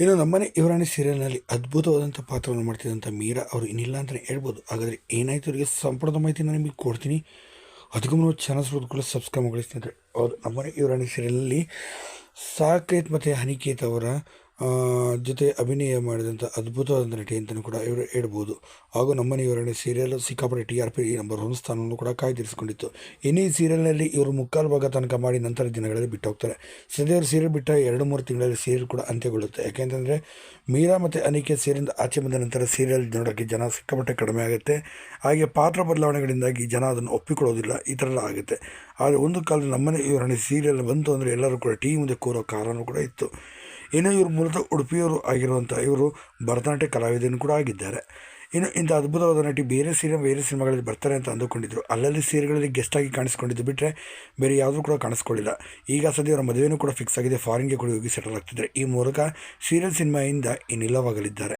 ಇನ್ನು ನಮ್ಮನೆ ಇವರಾಣಿ ಸೀರಿಯಲ್ನಲ್ಲಿ ಅದ್ಭುತವಾದಂಥ ಪಾತ್ರವನ್ನು ಮಾಡ್ತಿದ್ದಂಥ ಮೀರಾ ಅವರು ಇನ್ನಿಲ್ಲ ಅಂತಲೇ ಹೇಳ್ಬೋದು. ಹಾಗಾದರೆ ಏನಾಯಿತು ಅವರಿಗೆ ಸಂಪೂರ್ಣ ಮಾಹಿತಿ ನಾನು ನಿಮಗೆ ಕೊಡ್ತೀನಿ. ಅದಕ್ಕೂ ಮುನ್ನ ಚಾನಲ್ ಸುದ್ದು ಕೂಡ ಸಬ್ಸ್ಕ್ರೈಬ್ ಮಾಡಿ ಸ್ನೇಹಿತರೆ. ನಮ್ಮನೆ ಇವರಾಣಿ ಸೀರಿಯಲ್ನಲ್ಲಿ ಸಾಕೇತ್ ಮತ್ತು ಹನಿಕೇತ್ ಅವರ ಜೊತೆ ಅಭಿನಯ ಮಾಡಿದಂಥ ಅದ್ಭುತವಾದ ನಟಿ ಅಂತಲೂ ಕೂಡ ಇವರು ಹೇಳ್ಬೋದು. ಹಾಗೂ ನಮ್ಮನೆ ಇವರನ್ನೇ ಸೀರಿಯಲ್ ಸಿಕ್ಕಾಪಟ್ಟೆ ಟಿ ಆರ್ ಪಿ ನಂಬರ್ ಒಂದು ಸ್ಥಾನವನ್ನು ಕೂಡ ಕಾಯ್ದಿರಿಸಿಕೊಂಡಿತ್ತು. ಇನ್ನೇ ಸೀರಿಯಲ್ನಲ್ಲಿ ಇವರು ಮುಕ್ಕಾಲು ಭಾಗ ತನಕ ಮಾಡಿ ನಂತರ ದಿನಗಳಲ್ಲಿ ಬಿಟ್ಟು ಹೋಗ್ತಾರೆ. ಸದ್ಯ ಸೀರಿಯಲ್ ಬಿಟ್ಟ ಎರಡು ಮೂರು ತಿಂಗಳಲ್ಲಿ ಸೀರಿಯಲ್ ಕೂಡ ಅಂತ್ಯಗೊಳ್ಳುತ್ತೆ. ಯಾಕೆಂತಂದರೆ ಮೀರಾ ಮತ್ತು ಅನಿಕೆ ಸೀರಿಯಲ್ ಆಚೆ ಬಂದ ನಂತರ ಸೀರಿಯಲ್ ನೋಡೋಕ್ಕೆ ಜನ ಸಿಕ್ಕಾಪಟ್ಟೆ ಕಡಿಮೆ ಆಗುತ್ತೆ. ಹಾಗೆ ಪಾತ್ರ ಬದಲಾವಣೆಗಳಿಂದಾಗಿ ಜನ ಅದನ್ನು ಒಪ್ಪಿಕೊಳ್ಳೋದಿಲ್ಲ. ಈ ಥರ ಆಗುತ್ತೆ. ಆದರೆ ಒಂದು ಕಾಲದಲ್ಲಿ ನಮ್ಮನೆ ಇವರನ್ನೇ ಸೀರಿಯಲ್ ಬಂತು ಅಂದರೆ ಎಲ್ಲರೂ ಕೂಡ ಟಿ ಮುಂದೆ ಕೂರೋ ಕಾರಣವೂ ಕೂಡ ಇತ್ತು. ಇನ್ನು ಇವರು ಮೂಲತಃ ಉಡುಪಿಯವರು ಆಗಿರುವಂಥ ಇವರು ಭರತನಾಟ್ಯ ಕಲಾವಿದನು ಕೂಡ ಆಗಿದ್ದಾರೆ. ಇನ್ನು ಇಂಥ ಅದ್ಭುತವಾದ ನಟಿ ಬೇರೆ ಸೀರೆ ಬೇರೆ ಸಿನಿಮಾಗಳಲ್ಲಿ ಬರ್ತಾರೆ ಅಂತ ಅಂದುಕೊಂಡಿದ್ದರು ಅಲ್ಲಲ್ಲಿ ಸೀರೆಗಳಲ್ಲಿ ಗೆಸ್ಟ್ ಆಗಿ ಕಾಣಿಸ್ಕೊಂಡಿದ್ದು ಬಿಟ್ಟರೆ ಬೇರೆ ಯಾವುದೂ ಕೂಡ ಕಾಣಿಸ್ಕೊಳ್ಳಿಲ್ಲ. ಈಗ ಸದ್ಯ ಅವರ ಮದುವೆನೂ ಕೂಡ ಫಿಕ್ಸ್ ಆಗಿದೆ. ಫಾರಿನ್ಗೆ ಕೂಡ ಹೋಗಿ ಸೆಟಲ್ ಆಗ್ತಿದ್ದಾರೆ. ಈ ಮೂಲಕ ಸೀರಿಯಲ್ ಸಿನಿಮಾಯಿಂದ ಇನ್ನಿಲ್ಲವಾಗಲಿದ್ದಾರೆ.